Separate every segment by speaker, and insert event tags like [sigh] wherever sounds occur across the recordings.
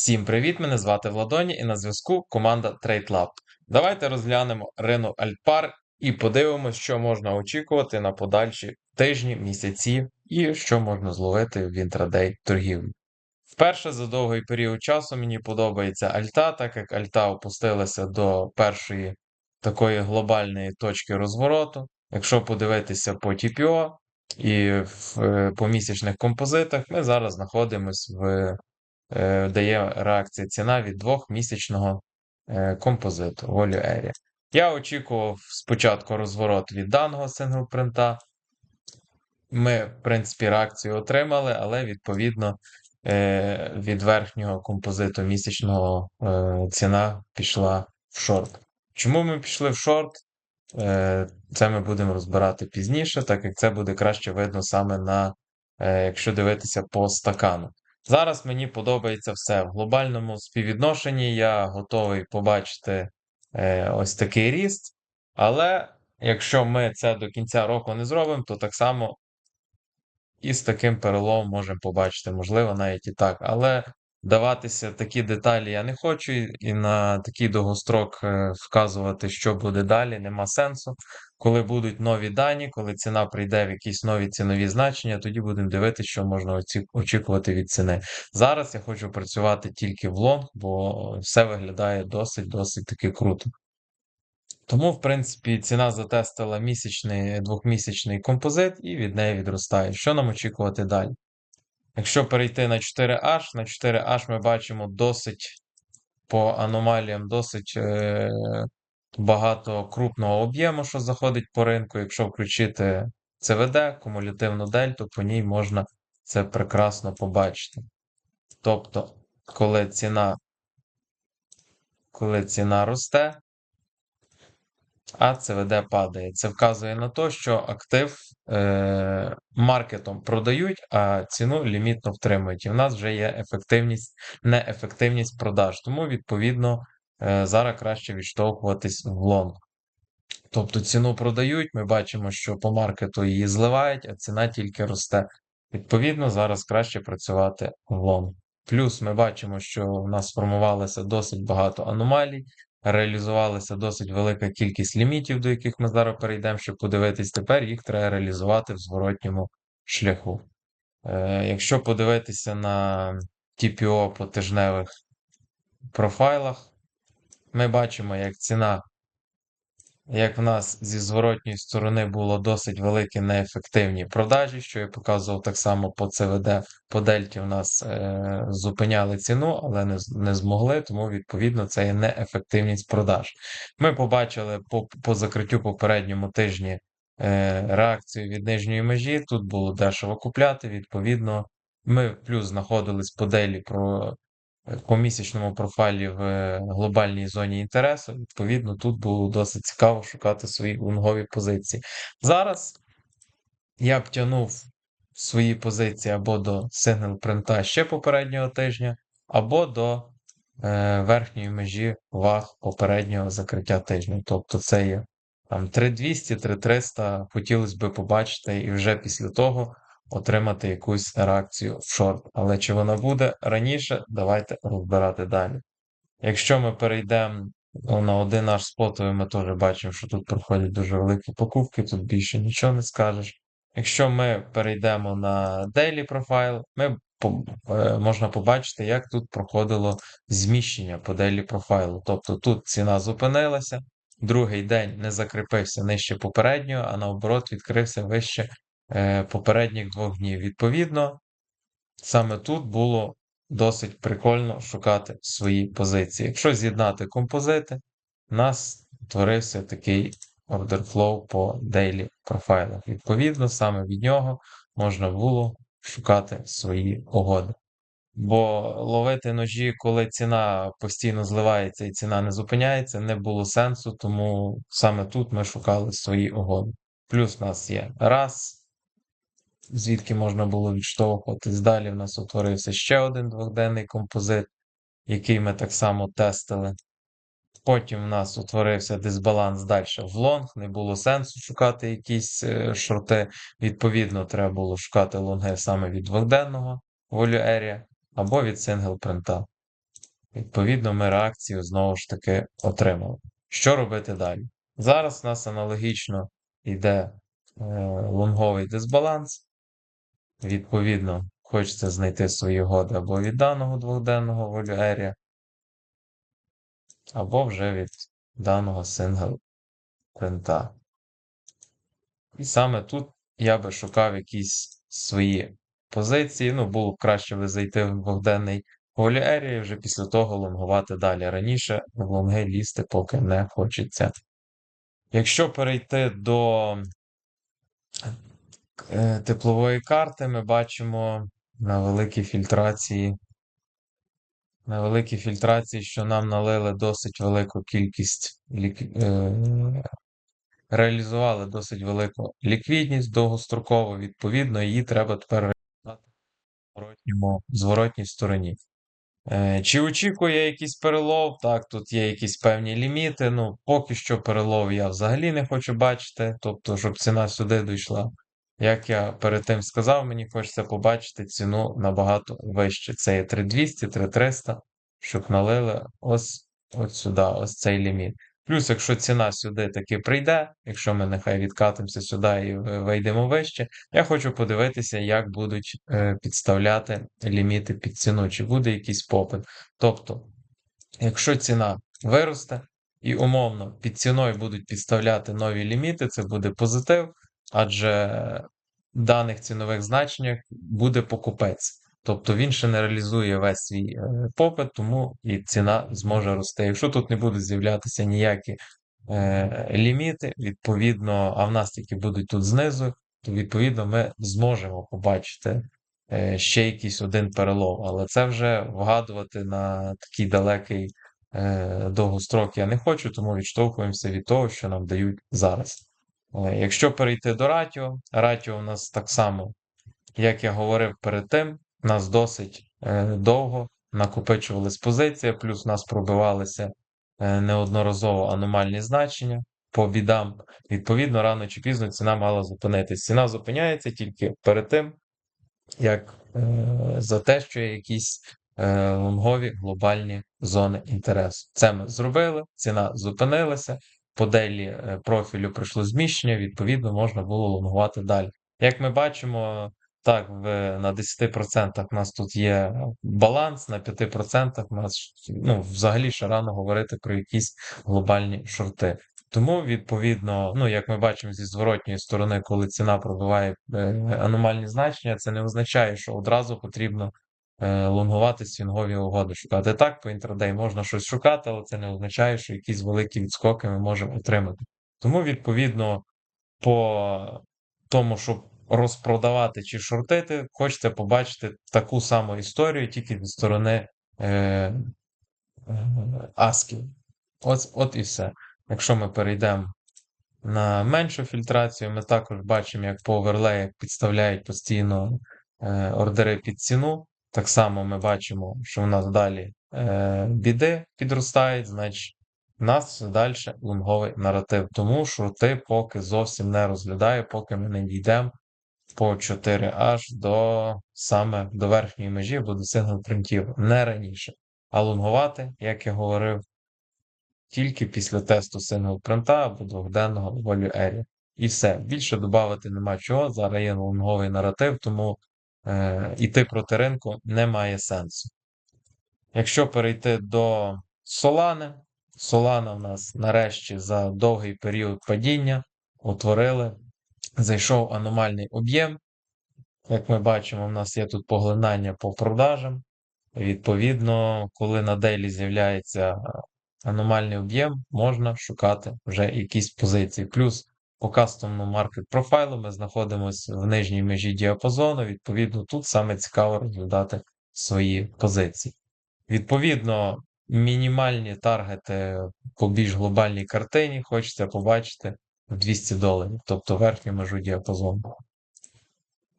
Speaker 1: Всім привіт! Мене звати Владоні і на зв'язку команда TradeLab. Давайте розглянемо ринок Альтпар і подивимося, що можна очікувати на подальші тижні, місяці і що можна зловити в інтрадей торгівлі. Вперше за довгий період часу мені подобається Альта, так як Альта опустилася до першої такої глобальної точки розвороту. Якщо подивитися по TPO і в, е, по місячних композитах, ми зараз знаходимося в дає реакція ціна від двохмісячного е, композиту Value Area. Я очікував спочатку розворот від даного синглпринта. Ми, в принципі, реакцію отримали, але відповідно е, від верхнього композиту місячного е, ціна пішла в шорт. Чому ми пішли в шорт? Е, Це ми будемо розбирати пізніше, так як це буде краще видно саме на, е, якщо дивитися по стакану. Зараз мені подобається все. В глобальному співвідношенні я готовий побачити е, ось такий ріст. Але якщо ми це до кінця року не зробимо, то так само і з таким переломом можемо побачити, можливо, навіть і так. Але даватися такі деталі я не хочу, і на такий довгострок е, вказувати, що буде далі, нема сенсу. Коли будуть нові дані, коли ціна прийде в якісь нові цінові значення, тоді будемо дивитися, що можна очікувати від ціни. Зараз я хочу працювати тільки в лонг, бо все виглядає досить-досить таки круто. Тому, в принципі, ціна затестила місячний, двохмісячний композит і від неї відростає. Що нам очікувати далі? Якщо перейти на 4H, на 4H ми бачимо досить по аномаліям, досить е, багато крупного об'єму, що заходить по ринку. Якщо включити CVD, кумулятивну дельту, по ній можна це прекрасно побачити. Тобто, коли ціна, коли ціна росте, а ЦВД падає. Це вказує на те, що актив е, маркетом продають, а ціну лімітно втримують. І в нас вже є ефективність, неефективність продаж. Тому, відповідно, зараз краще відштовхуватись в лонг. Тобто ціну продають, ми бачимо, що по маркету її зливають, а ціна тільки росте. Відповідно, зараз краще працювати в лонг. Плюс ми бачимо, що в нас сформувалося досить багато аномалій, реалізувалася досить велика кількість лімітів, до яких ми зараз перейдемо, щоб подивитись. Тепер їх треба реалізувати в зворотньому шляху. Е, якщо подивитися на TPO по тижневих профайлах, ми бачимо, як ціна як в нас зі зворотньої сторони було досить великі неефективні продажі, що я показував так само по ЦВД, по Дельті в нас е, зупиняли ціну, але не, не змогли, тому відповідно це є неефективність продаж. Ми побачили по, по закриттю попередньому тижні е, реакцію від нижньої межі. Тут було дешево купляти. Відповідно, ми плюс знаходились по делі про по місячному профайлі в е, глобальній зоні інтересу. Відповідно, тут було досить цікаво шукати свої лонгові позиції. Зараз я б тягнув свої позиції або до сигнал принта ще попереднього тижня, або до е, верхньої межі ваг попереднього закриття тижня. Тобто це є там 3200, 3300, хотілося б побачити, і вже після того отримати якусь реакцію в шорт. Але чи вона буде раніше, давайте розбирати далі. Якщо ми перейдемо ну, на один наш спотовий, ми теж бачимо, що тут проходять дуже великі покупки, тут більше нічого не скажеш. Якщо ми перейдемо на Daily Profile, ми е, можна побачити, як тут проходило зміщення по Daily Profile. Тобто тут ціна зупинилася, другий день не закріпився нижче попереднього, а наоборот відкрився вище попередніх двох днів. Відповідно, саме тут було досить прикольно шукати свої позиції. Якщо з'єднати композити, у нас творився такий flow по daily профайлах. Відповідно, саме від нього можна було шукати свої угоди. Бо ловити ножі, коли ціна постійно зливається і ціна не зупиняється, не було сенсу, тому саме тут ми шукали свої угоди. Плюс у нас є раз, звідки можна було відштовхуватись. Далі в нас утворився ще один двохденний композит, який ми так само тестили. Потім в нас утворився дисбаланс далі в лонг, не було сенсу шукати якісь е, шорти. Відповідно, треба було шукати лонги саме від двохденного волю area або від сингл принта. Відповідно, ми реакцію знову ж таки отримали. Що робити далі? Зараз у нас аналогічно йде е, лонговий дисбаланс. Відповідно, хочеться знайти свої годи або від даного двохденного волюерія, або вже від даного сингл принта. І саме тут я би шукав якісь свої позиції. Ну, було б краще би зайти в двохденний волюерій і вже після того лонгувати далі. Раніше в лонги лізти поки не хочеться. Якщо перейти до теплової карти, ми бачимо на великій фільтрації, на великій фільтрації, що нам налили досить велику кількість лік- е, реалізували досить велику ліквідність довгостроково, відповідно, її треба тепер реалізувати в зворотній стороні. Е, Чи очікує якийсь перелов? Так, тут є якісь певні ліміти. Ну, поки що перелов я взагалі не хочу бачити, тобто, щоб ціна сюди дійшла. Як я перед тим сказав, мені хочеться побачити ціну набагато вище. Це є 3200, 3300, щоб налили ось, ось сюди, ось цей ліміт. Плюс, якщо ціна сюди таки прийде, якщо ми нехай відкатимося сюди і вийдемо вище, я хочу подивитися, як будуть е, підставляти ліміти під ціну, чи буде якийсь попит. Тобто, якщо ціна виросте і умовно під ціною будуть підставляти нові ліміти, це буде позитив, адже в даних цінових значеннях буде покупець. Тобто він ще не реалізує весь свій е, попит, тому і ціна зможе рости. Якщо тут не будуть з'являтися ніякі е, ліміти, відповідно, а в нас тільки будуть тут знизу, то відповідно ми зможемо побачити е, ще якийсь один перелов. Але це вже вгадувати на такий далекий е, довгострок я не хочу, тому відштовхуємося від того, що нам дають зараз. Е, Якщо перейти до ратіо, ратіо у нас так само, як я говорив перед тим, нас досить е, довго накопичувались позиції, плюс у нас пробивалися е, неодноразово аномальні значення по бідам. Відповідно, рано чи пізно ціна мала зупинитися. Ціна зупиняється тільки перед тим, як за те, що є якісь лонгові глобальні зони інтересу. Це ми зробили, ціна зупинилася, по делі е, профілю пройшло зміщення, відповідно, можна було лонгувати далі. Як ми бачимо, так, в, на 10% у нас тут є баланс, на 5% у нас ну, взагалі ще рано говорити про якісь глобальні шорти. Тому, відповідно, ну, як ми бачимо зі зворотньої сторони, коли ціна пробиває е, аномальні значення, це не означає, що одразу потрібно лонгувати свінгові угоди шукати. Так, по інтрадей можна щось шукати, але це не означає, що якісь великі відскоки ми можемо отримати. Тому, відповідно, по тому, щоб розпродавати чи шортити, хочете побачити таку саму історію, тільки від сторони е, е, асків. От, от і все. Якщо ми перейдемо на меншу фільтрацію, ми також бачимо, як по оверлеях підставляють постійно е, ордери під ціну. Так само ми бачимо, що в нас далі е, біди підростають, значить, у нас далі лонговий наратив. Тому шорти поки зовсім не розглядаю, поки ми не дійдемо по 4 аж до саме до верхньої межі або до сингл принтів, не раніше. А лонгувати, як я говорив, тільки після тесту сингл принта або двохденного волю ері. І все. Більше додати нема чого. Зараз є лонговий наратив, тому іти проти ринку немає сенсу. Якщо перейти до Solana, Solana в нас нарешті за довгий період падіння утворили, зайшов аномальний об'єм. Як ми бачимо, в нас є тут поглинання по продажам. Відповідно, коли на дейлі з'являється аномальний об'єм, можна шукати вже якісь позиції. Плюс по кастомному маркет профайлу ми знаходимося в нижній межі діапазону. Відповідно, тут саме цікаво розглядати свої позиції. Відповідно, мінімальні таргети по більш глобальній картині хочеться побачити в 200 доларів, тобто верхню межу діапазону.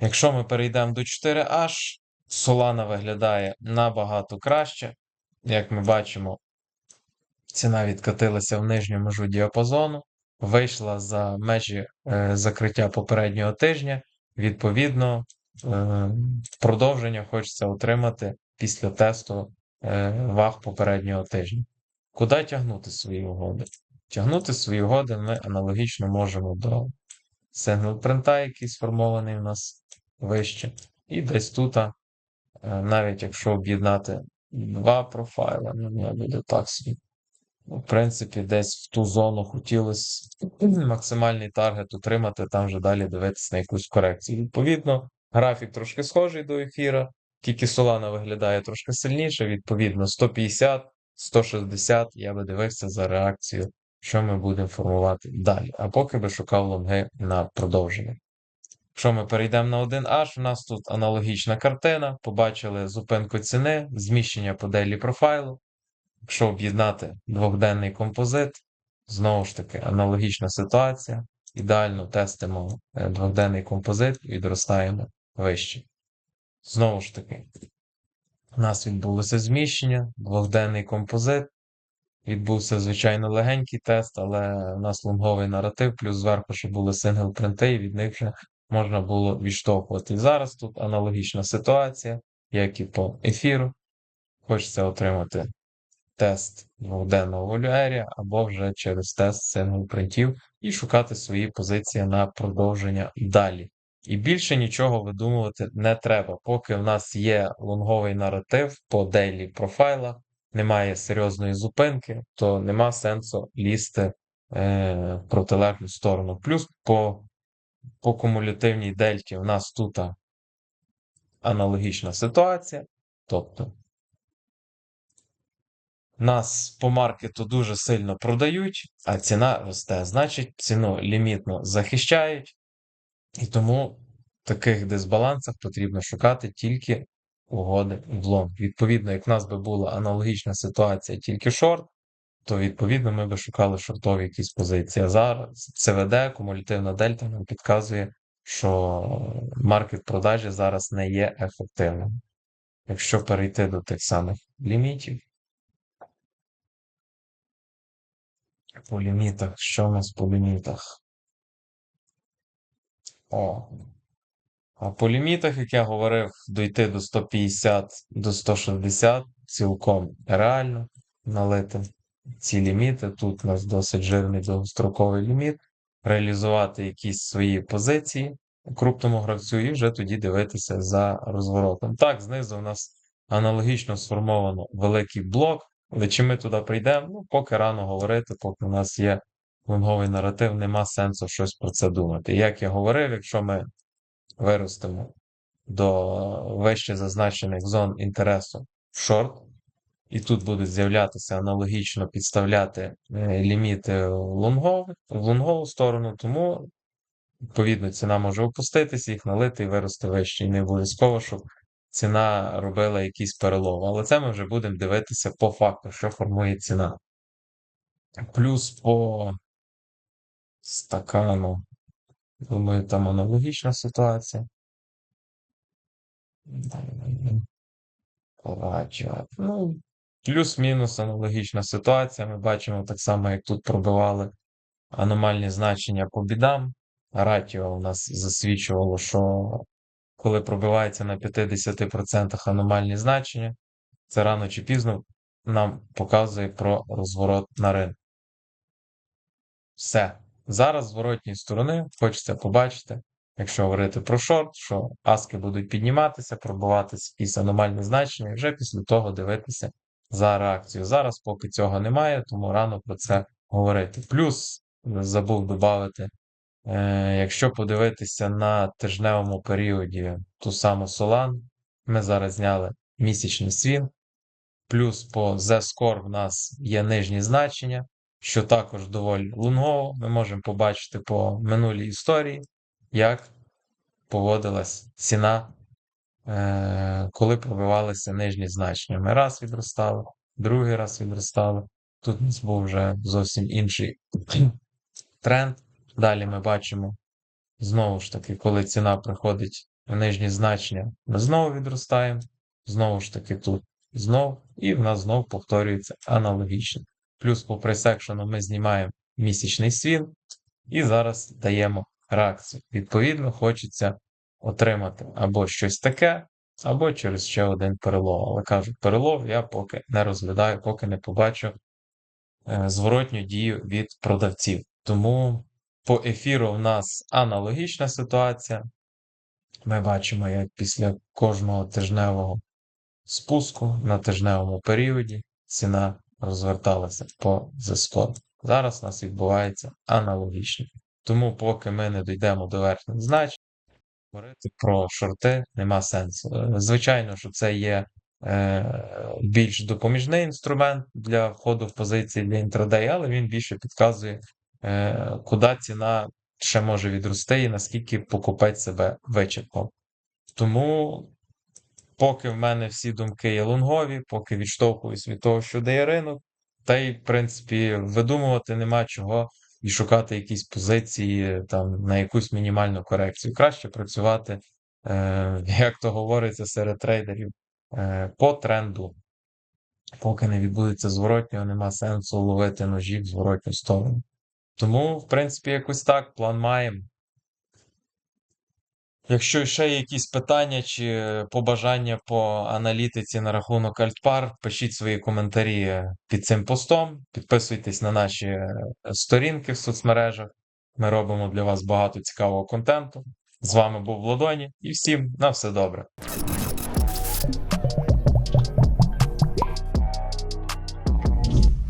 Speaker 1: Якщо ми перейдемо до 4H, Solana виглядає набагато краще. Як ми бачимо, ціна відкатилася в нижню межу діапазону, вийшла за межі е, закриття попереднього тижня. Відповідно, е, продовження хочеться отримати після тесту е, ваг попереднього тижня. Куди тягнути свої угоди? Тягнути свої угоди ми аналогічно можемо до сингл принта, який сформований у нас вище. І десь тут, навіть якщо об'єднати два профайли, ну не буде так собі. В принципі, десь в ту зону хотілося максимальний таргет отримати, там вже далі дивитися на якусь корекцію. Відповідно, графік трошки схожий до ефіра, тільки Solana виглядає трошки сильніше. Відповідно, 150, 160 я би дивився за реакцією, що ми будемо формувати далі. А поки би шукав лонги на продовження. Якщо ми перейдемо на 1H, у нас тут аналогічна картина. Побачили зупинку ціни, зміщення по дейлі профайлу. Якщо об'єднати двохденний композит, знову ж таки аналогічна ситуація. Ідеально тестимо е, двохденний композит і відростаємо вище. Знову ж таки, у нас відбулося зміщення, двохденний композит. Відбувся, звичайно, легенький тест, але у нас лонговий наратив, плюс зверху, ще були сингл принти, і від них вже можна було відштовхувати. Зараз тут аналогічна ситуація, як і по ефіру. Хочеться отримати тест двохденного волюерія або вже через тест сингл принтів і шукати свої позиції на продовження далі. І більше нічого видумувати не треба. Поки в нас є лонговий наратив по дейлі профайлах, немає серйозної зупинки, то нема сенсу лізти е, в протилежну сторону. Плюс по, по кумулятивній дельті у нас тут аналогічна ситуація. Тобто нас по маркету дуже сильно продають, а ціна росте. Значить, ціну лімітно захищають, і тому в таких дисбалансах потрібно шукати тільки угоди в лонг. Відповідно, як в нас би була аналогічна ситуація, тільки шорт, то відповідно ми би шукали шортові якісь позиції. А зараз ЦВД, кумулятивна дельта нам підказує, що маркет продажі зараз не є ефективним. Якщо перейти до тих самих лімітів, по лімітах, що у нас по лімітах? О. А по лімітах, як я говорив, дойти до 150 до 160 цілком реально налити ці ліміти. Тут у нас досить жирний довгостроковий ліміт. Реалізувати якісь свої позиції крупному гравцю і вже тоді дивитися за розворотом. Так, знизу у нас аналогічно сформовано великий блок, але чи ми туди прийдемо? Ну, поки рано говорити, поки у нас є лонговий наратив, нема сенсу щось про це думати. Як я говорив, якщо ми виростемо до вище зазначених зон інтересу в шорт, і тут будуть з'являтися аналогічно підставляти е, ліміти в лонгову, в лонгову сторону, тому відповідно ціна може опуститися, їх налити і вирости вище. І не обов'язково, щоб ціна робила якийсь перелом. Але це ми вже будемо дивитися по факту, що формує ціна. Плюс по стакану. Думаю, там аналогічна ситуація. Ну, плюс-мінус аналогічна ситуація. Ми бачимо так само, як тут пробивали аномальні значення по бідам. Ратіо у нас засвідчувало, що коли пробивається на 50% аномальні значення, це рано чи пізно нам показує про розворот на ринок. Все. Зараз з зворотньої сторони хочеться побачити, якщо говорити про шорт, що аски будуть підніматися, пробуватися якісь аномальні значення, і вже після того дивитися за реакцію. Зараз поки цього немає, тому рано про це говорити. Плюс забув додати, якщо подивитися на тижневому періоді ту саму Solana, ми зараз зняли місячний свін, плюс по Z-Score в нас є нижні значення що також доволі лунгово. Ми можемо побачити по минулій історії, як поводилась ціна, е, коли пробивалися нижні значення. Ми раз відростали, другий раз відростали. Тут у нас був вже зовсім інший [clears throat] тренд. Далі ми бачимо, знову ж таки, коли ціна приходить в нижні значення, ми знову відростаємо. Знову ж таки, тут знову, і в нас знову повторюється аналогічно. Плюс по пресекшену ми знімаємо місячний свін і зараз даємо реакцію. Відповідно, хочеться отримати або щось таке, або через ще один перелов. Але кажу, перелов я поки не розглядаю, поки не побачу е, зворотню дію від продавців. Тому по ефіру в нас аналогічна ситуація. Ми бачимо, як після кожного тижневого спуску на тижневому періоді ціна розверталася по зиску. Зараз у нас відбувається аналогічно. Тому, поки ми не дійдемо до верхніх значень, говорити про шорти нема сенсу. Звичайно, що це є е, більш допоміжний інструмент для входу в позиції для інтрадей, але він більше підказує, куди ціна ще може відрости і наскільки покупець себе вичерпав. Тому поки в мене всі думки є лонгові, поки відштовхуюсь від того, що дає ринок, та й, в принципі, видумувати нема чого і шукати якісь позиції там на якусь мінімальну корекцію. Краще працювати, е, [laughs] як то говориться серед трейдерів, е, по тренду. Поки не відбудеться зворотнього, нема сенсу ловити ножі в зворотню сторону. Тому, в принципі, якось так, план маємо. Якщо ще є якісь питання чи побажання по аналітиці на рахунок Альтпар, пишіть свої коментарі під цим постом, підписуйтесь на наші е, сторінки в соцмережах. Ми робимо для вас багато цікавого контенту. З вами був Владоні і всім на все добре.